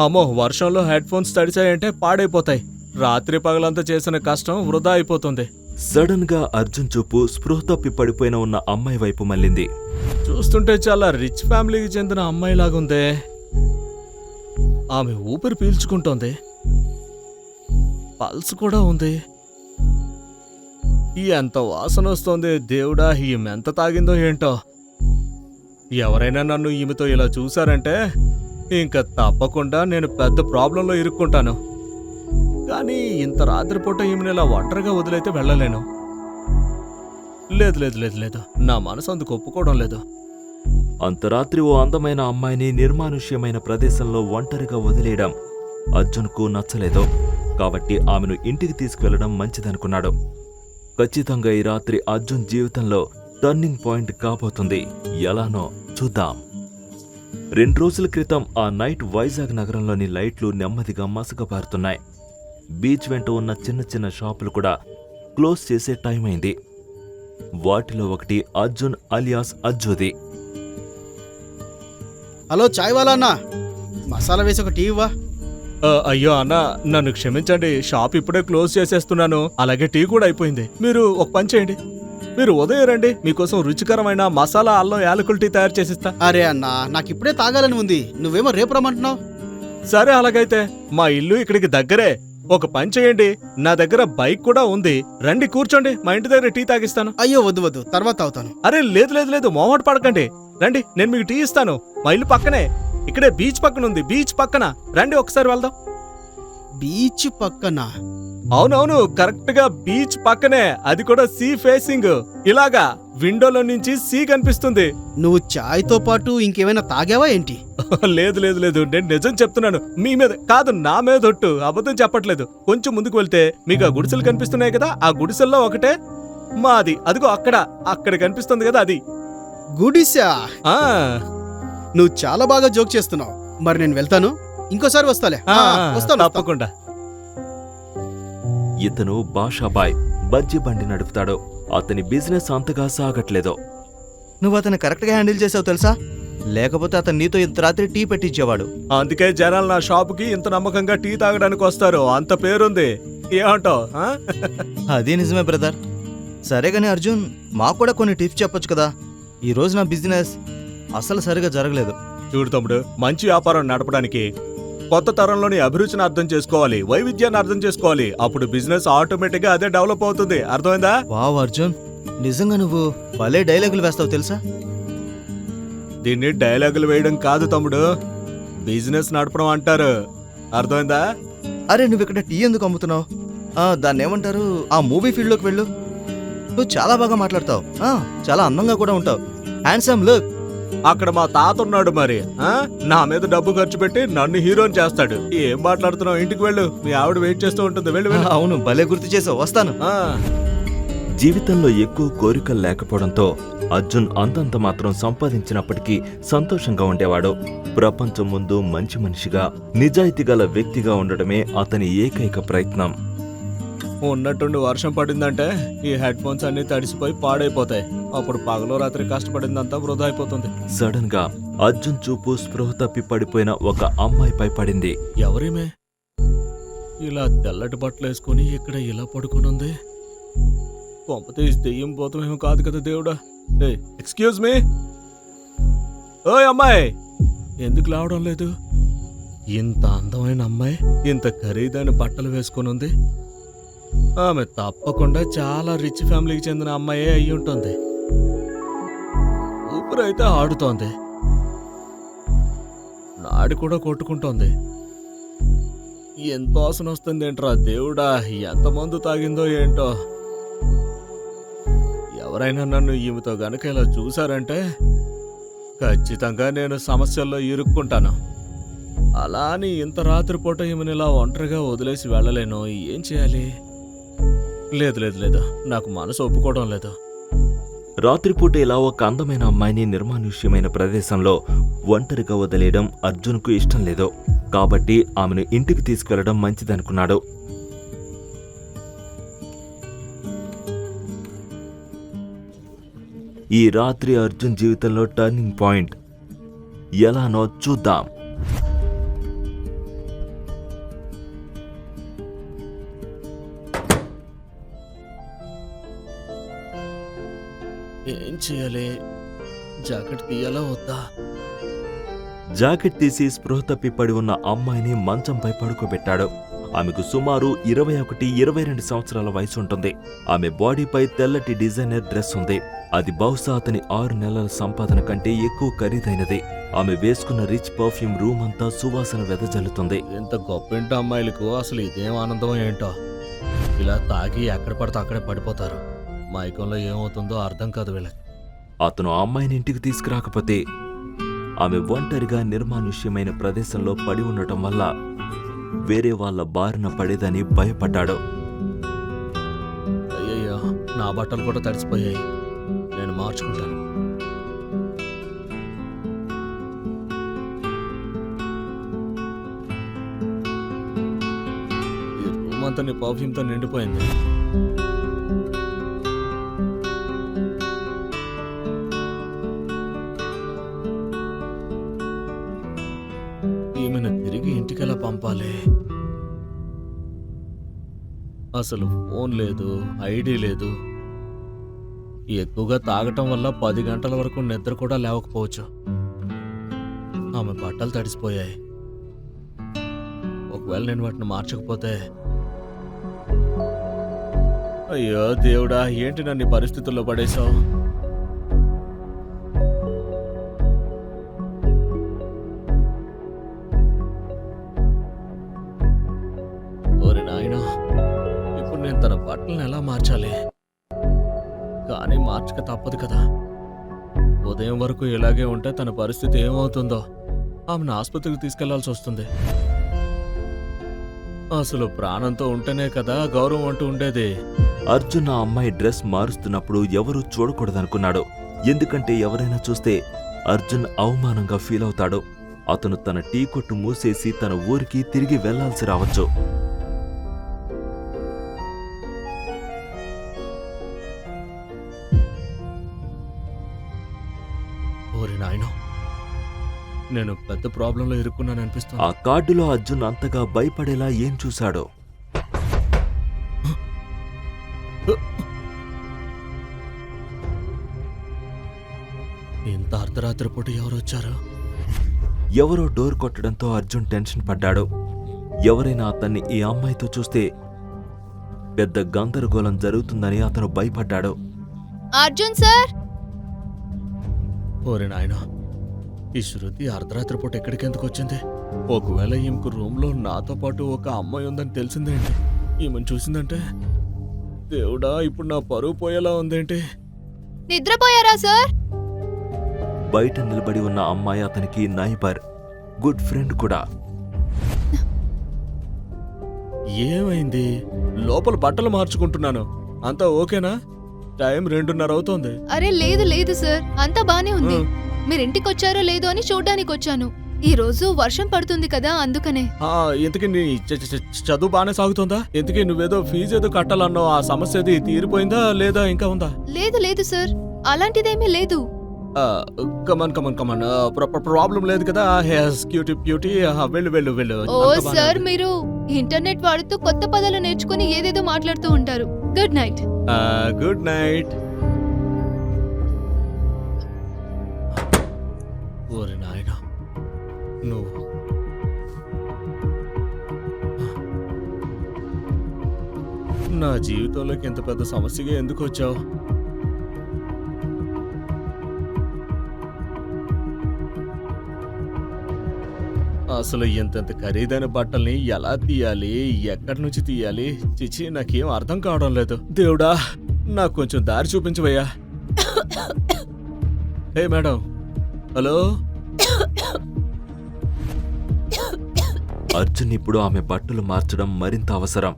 అమ్మో వర్షంలో head phones తడిచాయంటే పాడైపోతాయి. రాత్రి పగలంతా చేసిన కష్టం వృధా అయిపోతుంది. సడన్గా అర్జున్ చూపు స్పృహ తప్పి పడిపోయిన ఉన్న అమ్మాయి వైపు మళ్ళింది. చూస్తుంటే చాలా రిచ్ ఫ్యామిలీకి చెందిన అమ్మాయిలాగుందే. ఆమె ఊపిరి పీల్చుకుంటోంది. పల్స్ కూడా ఉంది. ఎంత వాసన వస్తోంది దేవుడా ఈమె ఎంత తాగిందో ఏంటో. ఎవరైనా నన్ను ఈమెతో ఇలా చూశారంటే ఇంకా తప్పకుండా నేను పెద్ద ప్రాబ్లంలో ఇరుక్కుంటాను. కానీ ఇంత రాత్రిపూట ఈమెను ఇలా ఒంటరిగా వదిలైతే వెళ్ళలేను. లేదు లేదు లేదు లేదు. నా మనసు అందుకు ఒప్పుకోవడం లేదు. అంతరాత్రి ఓ అందమైన అమ్మాయిని నిర్మానుష్యమైన ప్రదేశంలో ఒంటరిగా వదిలేయడం అర్జున్కు నచ్చలేదు. కాబట్టి ఆమెను ఇంటికి తీసుకువెళ్ళడం మంచిదనుకున్నాడు. ఖచ్చితంగా ఈ రాత్రి అర్జున్ జీవితంలో టర్నింగ్ పాయింట్ కాబోతుంది. ఎలానో చూద్దాం. రెండు రోజుల క్రితం ఆ నైట్ వైజాగ్ నగరంలోని లైట్లు నెమ్మదిగా మసకబారుతున్నాయి. బీచ్ వెంట ఉన్న చిన్న చిన్న షాపులు కూడా క్లోజ్ చేసే టైం అయింది. వాటిలో ఒకటి అర్జున్ అలియాస్ అజ్జుది. హలో చాయ్ వాలా అన్న? మసాలా వేసి ఒక టీ ఇవ్వా? ఆ, అయ్యో అన్న నన్ను క్షమించండి షాప్ ఇప్పుడే క్లోజ్ చేసేస్తున్నాను. అలాగే టీ కూడా అయిపోయింది. మీరు ఒక పని చేయండి. మీరు ఉదయం రండి మీకోసం రుచికరమైన మసాలా అల్లం యాలకుల టీ తయారు చేసిస్తా. అరే అన్న నాకు ఇప్పుడే తాగాలని ఉంది. నువ్వేమో రేపు రమ్మంటున్నావు. సరే అలాగైతే మా ఇల్లు ఇక్కడికి దగ్గరే. ఒక పని చేయండి నా దగ్గర బైక్ కూడా ఉంది. రండి కూర్చోండి మా ఇంటి దగ్గర టీ తాగిస్తాను. అయ్యో వద్దు వద్దు తర్వాత తాగుతాను. అరే లేదు లేదు లేదు మోహమాట పడకండి. రండి నేను మీకు టీ ఇస్తాను. మా ఇల్లు పక్కనే. ఇక్కడే బీచ్ పక్కన ఉంది బీచ్ పక్కన. రండి ఒకసారి వెళ్దాం. బీచ్ పక్కన. అవునవును కరెక్ట్గా బీచ్ పక్కనే అది కూడా సీ ఫేసింగ్. ఇలాగా విండోలో నుంచి సీ కనిపిస్తుంది. నువ్వు చాయ్తో పాటు ఇంకేమైనా తాగావా ఏంటి? లేదు లేదు లేదు. నేను నిజం చెప్తున్నాను. మీ మీద కాదు నా మీద ఒట్టు. అబద్ధం చెప్పట్లేదు. కొంచెం ముందుకు వెళ్తే మీకు ఆ గుడిసెలు కనిపిస్తున్నాయి కదా? ఆ గుడిసెల్లో ఒకటే. మాది. అదిగో అక్కడ. అక్కడ కనిపిస్తుంది కదా అది. గుడిసా? ఆ. నువ్వు చాలా బాగా జోక్ చేస్తున్నావు. మరి నేను వెళ్తాను? ఇంకోసారి వస్తాలే. వస్తాను. తప్పకుండా. ఇతను బాషాబాయ్ బజ్జి బండి నడుపుతాడు. అతని బిజినెస్ అంతగా సాగట్లేదు. నువ్వు అతను కరెక్ట్గా హ్యాండిల్ చేసావు తెలుసా? లేకపోతే అతను నీతో ఇంత రాత్రి టీ పెట్టించేవాడు అందుకే జనాలు నా షాపుకి ఇంత నమ్మకంగా టీ తాగడానికి వస్తారు. అంత పేరుంది. ఏమంటావు అదే నిజమే బ్రదర్. సరే కానీ అర్జున్ మాకు కూడా కొన్ని టిప్స్ చెప్పొచ్చు కదా? ఈ రోజు నా బిజినెస్ అసలు సరిగా జరగలేదు. చూడు తమ్ముడు మంచి వ్యాపారం నడపడానికి కొత్త తరంలోని అభిరుచిని అర్థం చేసుకోవాలి వైవిధ్యాన్ని అర్థం చేసుకోవాలి. అప్పుడు బిజినెస్ ఆటోమేటిక్గా అదే డెవలప్ అవుతుంది. అర్థమైందా? వావ్ అర్జున్. నిజంగా నువ్వు భలే డైలాగులు వేస్తావు తెలుసా? దీన్ని డైలాగులు వేయడం కాదు తమ్ముడు. బిజినెస్ నడపడం అంటారు. అర్థమైందా? అరే నువ్వు ఇక్కడ టీ ఎందుకు అమ్ముతున్నావు? ఆ, దాన్ని ఏమంటారు? ఆ మూవీ ఫీల్డ్లోకి వెళ్ళు. నువ్వు చాలా బాగా మాట్లాడతావు. ఆ, చాలా అందంగా కూడా ఉంటావు. హ్యాండ్సమ్ లుక్ అక్కడ మా తాత ఉన్నాడు మరి ఆ? నా మీద డబ్బు ఖర్చు పెట్టి నన్ను హీరోని చేస్తాడు. ఏం మాట్లాడుతున్నావు? ఇంటికి వెళ్ళు. మీ ఆవిడ వెయిట్ చేస్తూ ఉంటుంది. వెళ్ళు వెళ్ళు. అవును భలే గుర్తు చేసావు. వస్తాను. ఆ, జీవితంలో ఎక్కువ కోరికలు లేకపోవడంతో అర్జున్ అంతంత మాత్రం సంపాదించినప్పటికీ సంతోషంగా ఉండేవాడు. ప్రపంచం ముందు మంచి మనిషిగా నిజాయితీ గల వ్యక్తిగా ఉండడమే అతని ఏకైక ప్రయత్నం. ఉన్నట్టుండి వర్షం పడిందంటే ఈ హెడ్ ఫోన్స్ అన్ని తడిసిపోయి పాడైపోతాయి. అప్పుడు పగలో రాత్రి కష్టపడిందంతా వృధా అయిపోతుంది. సడన్గా అర్జున్ చూపు స్పృహ తప్పి పడిపోయిన ఒక అమ్మాయిపై పడింది. ఎవరేమే ఇలా తెల్లటి బట్టలు వేసుకుని ఇక్కడ ఇలా పడుకుని ఉంది కొంపతీసి దెయ్యం పోతామేమో కాదు కదా దేవుడా. ఏ ఎక్స్క్యూజ్ మీ ఓయ్ అమ్మాయి! ఎందుకు లావడం లేదు? ఇంత అందమైన అమ్మాయి ఇంత ఖరీదైన బట్టలు వేసుకుని ఉంది ఆమె తప్పకుండా చాలా రిచ్ ఫ్యామిలీకి చెందిన అమ్మాయే అయి ఉంటుంది. ఊపిరైతే ఆడుతోంది. నాడి కూడా కొట్టుకుంటోంది. ఎంత వాసన వస్తుంది ఏంట్రా దేవుడా? ఎంత మందు తాగిందో ఏంటో? ఎవరైనా నన్ను ఈమెతో గనక ఇలా చూశారంటే ఖచ్చితంగా నేను సమస్యల్లో ఇరుక్కుంటాను. అలా అని ఇంత రాత్రిపూట ఈమెను ఇలా ఒంటరిగా వదిలేసి వెళ్ళలేను. ఏం చేయాలి? లేదు లేదు లేదు. నాకు మనసు ఒప్పుకోవడం లేదు. రాత్రిపూట ఇలా ఒక అందమైన అమ్మాయిని నిర్మానుష్యమైన ప్రదేశంలో ఒంటరిగా వదిలేయడం అర్జున్కు ఇష్టం లేదు. కాబట్టి ఆమెను ఇంటికి తీసుకెళ్ళడం మంచిదనుకున్నాడు. ఈ రాత్రి అర్జున్ జీవితంలో టర్నింగ్ పాయింట్ ఎలానో చూద్దాం. చేయాలి. జాకెట్ తీయాలా వద్దా? జాకెట్ తీసి స్పృహ తప్పి పడి ఉన్న అమ్మాయిని మంచంపై పడుకోబెట్టాడు. ఆమెకు సుమారు ఇరవై ఒకటి ఇరవై రెండు సంవత్సరాల వయసు ఉంటుంది. ఆమె బాడీపై తెల్లటి డిజైనర్ డ్రెస్ ఉంది. అది బహుశా అతని ఆరు నెలల సంపాదన కంటే ఎక్కువ ఖరీదైనది. ఆమె వేసుకున్న రిచ్ పర్ఫ్యూమ్ రూమ్ అంతా సువాసన వెదజల్లుతుంది. ఇంత గొప్పింటి అమ్మాయిలకు అసలు ఇదేం ఆనందం ఏంటో. ఇలా తాగి ఎక్కడ పడితే అక్కడే పడిపోతారు. మైకంలో ఏమవుతుందో అర్థం కాదు వీళ్ళకి. అతను ఆ అమ్మాయిని ఇంటికి తీసుకురాకపోతే ఆమె ఒంటరిగా నిర్మానుష్యమైన ప్రదేశంలో పడి ఉండటం వల్ల వేరే వాళ్ళ బారిన పడేదని భయపడ్డాడు. అయ్యయ్యో నా బట్టలు కూడా తడిసిపోయాయి. నేను మార్చుకుంటాను. ఈ రూమ్ అంతా నీ పర్ఫ్యూమ్తో నిండిపోయింది. అసలు ఫోన్ లేదు ఐడి లేదు. ఎక్కువగా తాగటం వల్ల పది గంటల వరకు నిద్ర కూడా లేవకపోవచ్చు. ఆమె బట్టలు తడిసిపోయాయి. ఒకవేళ నేను వాటిని మార్చకపోతే? అయ్యో దేవుడా ఏంటి నన్ను పరిస్థితుల్లో పడేశావు? ఓరి నాయనా. నేను తన బట్టలను ఎలా మార్చాలి? కానీ మార్చక తప్పదు కదా. ఉదయం వరకు ఇలాగే ఉంటే తన పరిస్థితి ఏమవుతుందో ఆమెను ఆసుపత్రికి తీసుకెళ్ళాల్సి వస్తుంది. అసలు ప్రాణంతో ఉంటేనే కదా గౌరవం అంటూ ఉండేది. అర్జున్ ఆ అమ్మాయి డ్రెస్ మారుస్తున్నప్పుడు ఎవరూ చూడకూడదనుకున్నాడు. ఎందుకంటే ఎవరైనా చూస్తే అర్జున్ అవమానంగా ఫీల్ అవుతాడు. అతను తన టీ కొట్టు మూసేసి తన ఊరికి తిరిగి వెళ్ళాల్సి రావచ్చు. నేను పెద్ద ప్రాబ్లంలో ఇరుక్కున్నాను ఆ అనిపిస్తుంది కార్డులో అర్జున్ అంతగా భయపడేలా ఏం చూశాడో? ఇంత అర్ధరాత్రి పూట ఎవరు వచ్చారు? ఎవరో డోర్ కొట్టడంతో అర్జున్ టెన్షన్ పడ్డాడు. ఎవరైనా అతన్ని ఈ అమ్మాయితో చూస్తే పెద్ద గందరగోళం జరుగుతుందని అతను భయపడ్డాడు. అర్జున్ సార్? ఓరి నాయనో ఈ శృతి అర్ధరాత్రి పూట ఎక్కడికి ఎందుకు వచ్చింది? ఒకవేళ ఈమెకు రూమ్లో నాతో పాటు ఒక అమ్మాయి ఉందని తెలిసిందేంటి ఈమెను చూసిందంటే దేవుడా ఇప్పుడు నా పరువు పోయేలా ఉందేంటి? నిద్రపోయారా సార్? బయట నిలబడి ఉన్న అమ్మాయి అతనికి నైబర్ గుడ్ ఫ్రెండ్ కూడా. ఏమైంది? లోపల బట్టలు మార్చుకుంటున్నాను. అంతా ఓకేనా? టైం రెండున్నర అవుతోంది. అరే లేదు లేదు సార్. అంతా బానే ఉంది. ఉమ్. మీరు ఇంటికి వచ్చారో లేదో అని చూడ్డానికి వచ్చాను ఈ రోజు వర్షం పడుతుంది కదా అందుకనే. ఆ, ఇంతకీ నీ చదువు బాగానే సాగుతోందా? ఇంతకీ నువ్వేదో ఫీజు ఏదో కట్టాలన్నావు ఆ సమస్య అది తీరిపోయిందా లేదా ఇంకా ఉందా? లేదు లేదు సార్. అలాంటిదేమీ లేదు. కమన్ కమన్ కమన్ ప్రాబ్లం లేదు కదా. హెస్ క్యూటీ బ్యూటీ వెళ్ళు వెళ్ళు వెళ్ళు. ఓ సార్. మీరు ఇంటర్నెట్ వాడుతూ కొత్త పదాలు నేర్చుకుని ఏదేదో మాట్లాడుతూ ఉంటారు. Good night. గుడ్ నైట్ ఓరి నాయన నువ్వు. నా జీవితంలోకి ఇంత పెద్ద సమస్యగా ఎందుకు వచ్చావు? అసలు ఇంతంత ఖరీదైన బట్టల్ని ఎలా తీయాలి ఎక్కడి నుంచి తీయాలి? చిచి నాకేం అర్థం కావడం లేదు. దేవుడా నాకు కొంచెం దారి చూపించవయ్యా. హే మేడం హలో? అర్జున్ ఇప్పుడు ఆమె బట్టలు మార్చడం మరింత అవసరం.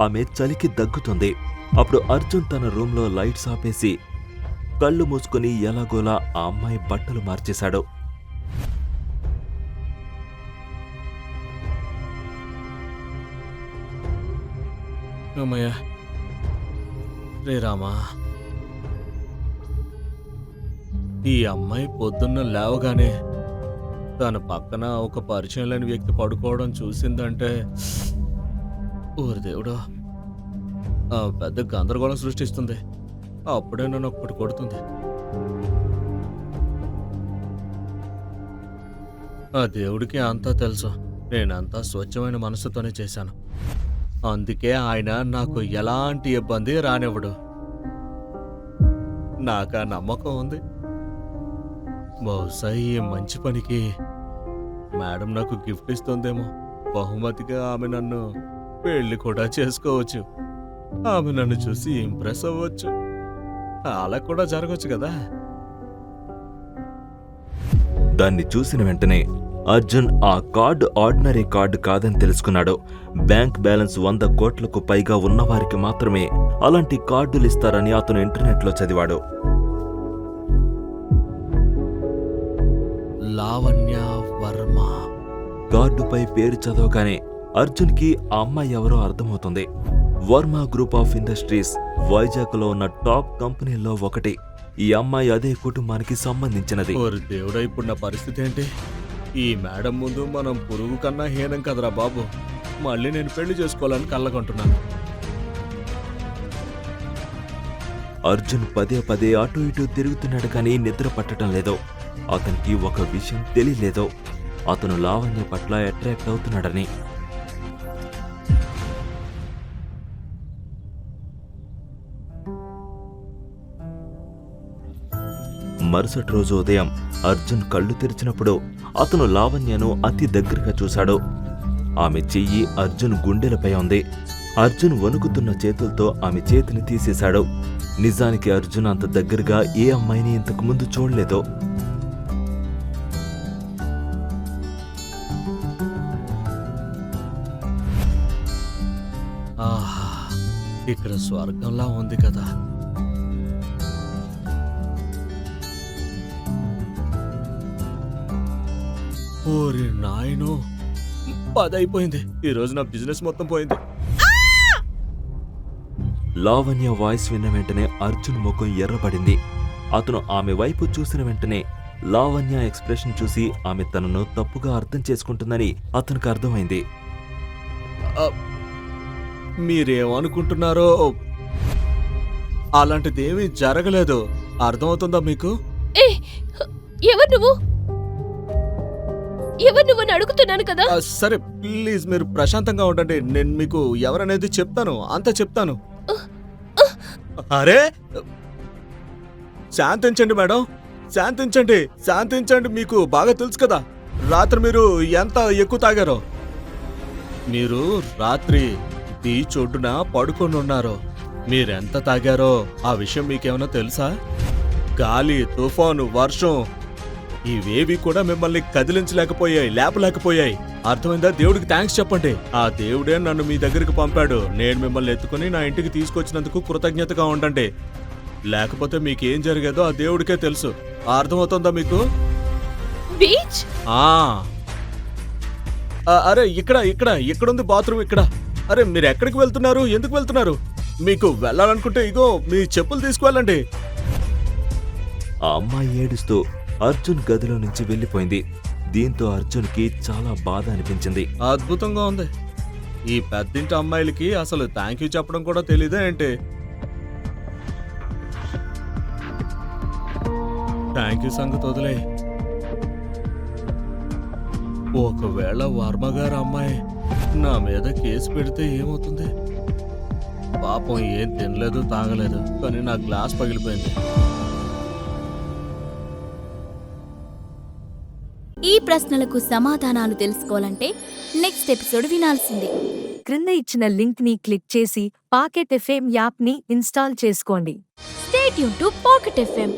ఆమె చలికి దగ్గుతుంది. అప్పుడు అర్జున్ తన రూంలో లైట్స్ ఆపేసి కళ్ళు మూసుకుని ఎలాగోలా ఆ అమ్మాయి బట్టలు మార్చేశాడు. అమ్మయ్యా. రే రామా. ఈ అమ్మాయి పొద్దున్న లేవగానే తన పక్కన ఒక పరిచయం లేని వ్యక్తి పడుకోవడం చూసిందంటే ఊరి దేవుడు ఆ పెద్ద గందరగోళం సృష్టిస్తుంది. అప్పుడే నన్ను ఒక్కటి కొడుతుంది. ఆ దేవుడికి అంతా తెలుసు. నేనంతా స్వచ్ఛమైన మనసుతోనే చేశాను. అందుకే ఆయన నాకు ఎలాంటి ఇబ్బంది రానివ్వడు. నాకు ఆ నమ్మకం ఉంది. బహుశా ఈ మంచి పనికి మేడం నాకు గిఫ్ట్ ఇస్తుందేమో. బహుమతిగా ఆమె నన్ను పెళ్ళి కూడా చేసుకోవచ్చు. ఆమె నన్ను చూసి ఇంప్రెస్ అవ్వచ్చు. అలా కూడా జరగవచ్చు కదా. దాన్ని చూసిన వెంటనే అర్జున్ ఆ కార్డు ఆర్డినరీ కార్డు కాదని తెలుసుకున్నాడు. బ్యాంక్ బ్యాలెన్స్ వంద కోట్లకు పైగా ఉన్నవారికి మాత్రమే అలాంటి కార్డులు ఇస్తారని అతను ఇంటర్నెట్లో చదివాడు. లావణ్య వర్మ. కార్డుపై పేరు చదవగానే అర్జున్కి ఆ అమ్మాయి ఎవరో అర్థమవుతుంది. వర్మ గ్రూప్ ఆఫ్ ఇండస్ట్రీస్ వైజాగ్లో ఉన్న టాప్ కంపెనీల్లో ఒకటి. ఈ అమ్మాయి అదే కుటుంబానికి సంబంధించినది. ఓరి దేవుడా ఇప్పుడు నా పరిస్థితి ఏంటి? ఈ మేడం ముందు మనం పురుగు కన్నా హీనం కదరా బాబు. మళ్ళీ నేను పెళ్ళి చేసుకోవాలని కళ్ళకుంటున్నాను అర్జున్ పదే పదే అటు ఇటు తిరుగుతున్నాడు కానీ నిద్ర పట్టడం లేదో. అతనికి ఒక విషయం తెలియలేదో అతను లావణ్య పట్ల అట్రాక్ట్ అవుతున్నాడని. మరుసటి రోజు ఉదయం అర్జున్ కళ్ళు తెరిచినప్పుడు అతను లావణ్యను అతి దగ్గరగా చూశాడు. ఆమె చెయ్యి అర్జున్ గుండెలపై ఉంది. అర్జున్ వణుకుతున్న చేతులతో ఆమె చేతిని తీసేశాడు. నిజానికి అర్జున్ అంత దగ్గరగా ఏ అమ్మాయిని ఇంతకు ముందు ఇక్కడ స్వర్గంలా ఉంది కదా. ఓరి నాయను పదైపోయింది ఈ రోజు నా బిజినెస్ మొత్తం పోయింది. లావణ్య వాయిస్ విన్న వెంటనే అర్జున్ ముఖం ఎర్రబడింది. అతను ఆమె వైపు చూసిన వెంటనే లావణ్య ఎక్స్ప్రెషన్ చూసి ఆమె తనను తప్పుగా అర్థం చేసుకుంటుందని అతనికి అర్థమైంది. మీరేమనుకుంటున్నారో? అలాంటిదేమీ జరగలేదు. అర్థమవుతుందా మీకు? ఎవరు నువ్వు? ఎవరు నువ్వు అడుగుతున్నాను కదా? సరే ప్లీజ్ మీరు ప్రశాంతంగా ఉండండి. నేను మీకు ఎవరనేది చెప్తాను. అంతా చెప్తాను. అరే! శాంతించండి మేడం. శాంతించండి. శాంతించండి మీకు బాగా తెలుసు కదా. రాత్రి మీరు ఎంత ఎక్కువ తాగారో? మీరు రాత్రి బీచ్ ఒడ్డున పడుకొని ఉన్నారు మీరెంత తాగారో ఆ విషయం మీకేమైనా తెలుసా? గాలి తుఫాను వర్షం ఇవేవి కూడా మిమ్మల్ని కదిలించలేకపోయాయి లేపలేకపోయాయి. అర్థమైందా? దేవుడికి థ్యాంక్స్ చెప్పండి. ఆ దేవుడే నన్ను మీ దగ్గరికి పంపాడు. నేను మిమ్మల్ని ఎత్తుకుని నా ఇంటికి తీసుకొచ్చినందుకు కృతజ్ఞతగా ఉండండి. లేకపోతే మీకేం జరిగేదో ఆ దేవుడికే తెలుసు. అర్థమవుతుందా మీకు? బీచ్? అరే ఇక్కడ ఇక్కడ ఇక్కడుంది బాత్రూమ్ ఇక్కడ. అరే మీరు ఎక్కడికి వెళ్తున్నారు? ఎందుకు వెళ్తున్నారు? మీకు వెళ్ళాలనుకుంటే ఇగో మీ చెప్పులు తీసుకువెళ్ళండి. ఆ అమ్మాయి ఏడుస్తూ అర్జున్ గదిలో నుంచి వెళ్ళిపోయింది. దీంతో అర్జున్కి చాలా బాధ అనిపించింది. అద్భుతంగా ఉంది. ఈ పెద్దింటి అమ్మాయిలకి అసలు థ్యాంక్ యూ చెప్పడం కూడా తెలీదా ఏంటి? థ్యాంక్ యూ సంగతి వదిలే ఒకవేళ వర్మ గారు అమ్మాయి నా మీద కేసు పెడితే ఏమవుతుంది? పాపం ఏం తినలేదు తాగలేదు కానీ నా గ్లాస్ పగిలిపోయింది. ఈ ప్రశ్నలకు సమాధానాలు తెలుసుకోవాలంటే నెక్స్ట్ ఎపిసోడ్ వినాల్సిందే. క్రింద ఇచ్చిన లింక్ని క్లిక్ చేసి పాకెట్ ఎఫ్ఎం యాప్ని ఇన్స్టాల్ చేసుకోండి. స్టేట్ యూన్ టు పాకెట్ ఎఫ్ఎం